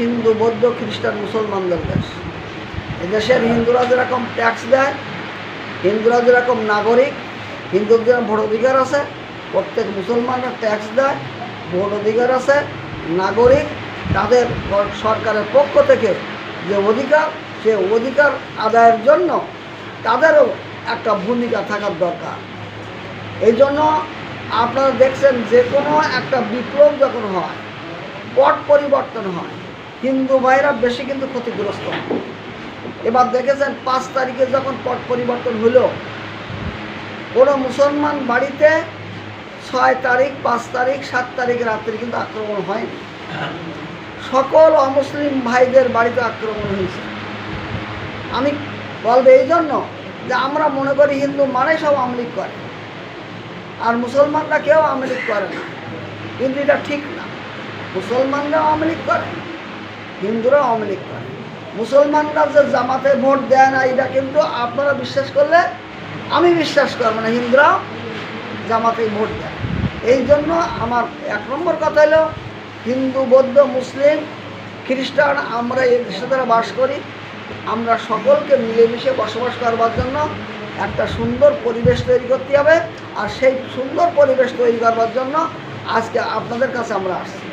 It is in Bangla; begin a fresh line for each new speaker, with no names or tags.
হিন্দু, বৌদ্ধ, খ্রিস্টান, মুসলমানদের দেশ। এদেশের হিন্দুরা যেরকম ট্যাক্স দেয়, হিন্দুরা যেরকম নাগরিক, হিন্দুদের যেরকম ভোট অধিকার আছে, প্রত্যেক মুসলমানরা ট্যাক্স দেয়, ভোট অধিকার আছে, নাগরিক তাদের সরকারের পক্ষ থেকে যে অধিকার, সে অধিকার আদায়ের জন্য তাদেরও একটা ভূমিকা থাকার দরকার। এই জন্য আপনারা দেখছেন যে কোনো একটা বিপ্লব যখন হয়, পট পরিবর্তন হয়। হিন্দু ভাইরা বেশি কিন্তু ক্ষতিগ্রস্ত। এবার দেখেছেন পাঁচ তারিখে যখন পট পরিবর্তন হলো, কোনো মুসলমান বাড়িতে ছয় তারিখ, পাঁচ তারিখ, সাত তারিখ রাত্রে কিন্তু আক্রমণ হয়নি। সকল অমুসলিম ভাইদের বাড়িতে আক্রমণ হয়েছে। আমি বলব এই জন্য যে আমরা মনে করি হিন্দু মানে সব আমলিক করে, আর মুসলমানরা কেউ আমলিক করে না। কিন্তু এটা ঠিক না। মুসলমানরাও আমলিক করে। হিন্দুরাও আমলিক করে। মুসলমানরা যে জামাতে ভোট দেয় না, এটা কিন্তু আপনারা বিশ্বাস করলে আমি বিশ্বাস করব না হিন্দুরাও জামাতে ভোট দেয়। এই জন্য আমার এক নম্বর কথা হলো, হিন্দু, বৌদ্ধ, মুসলিম, খ্রিস্টান, আমরা এই দেশে বাস করি, আমরা সকলকে মিলেমিশে বসবাস করবার জন্য একটা সুন্দর পরিবেশ তৈরি করতে হবে, আর সেই সুন্দর পরিবেশ তৈরি করবার জন্য আজকে আপনাদের কাছে আমরা আসছি।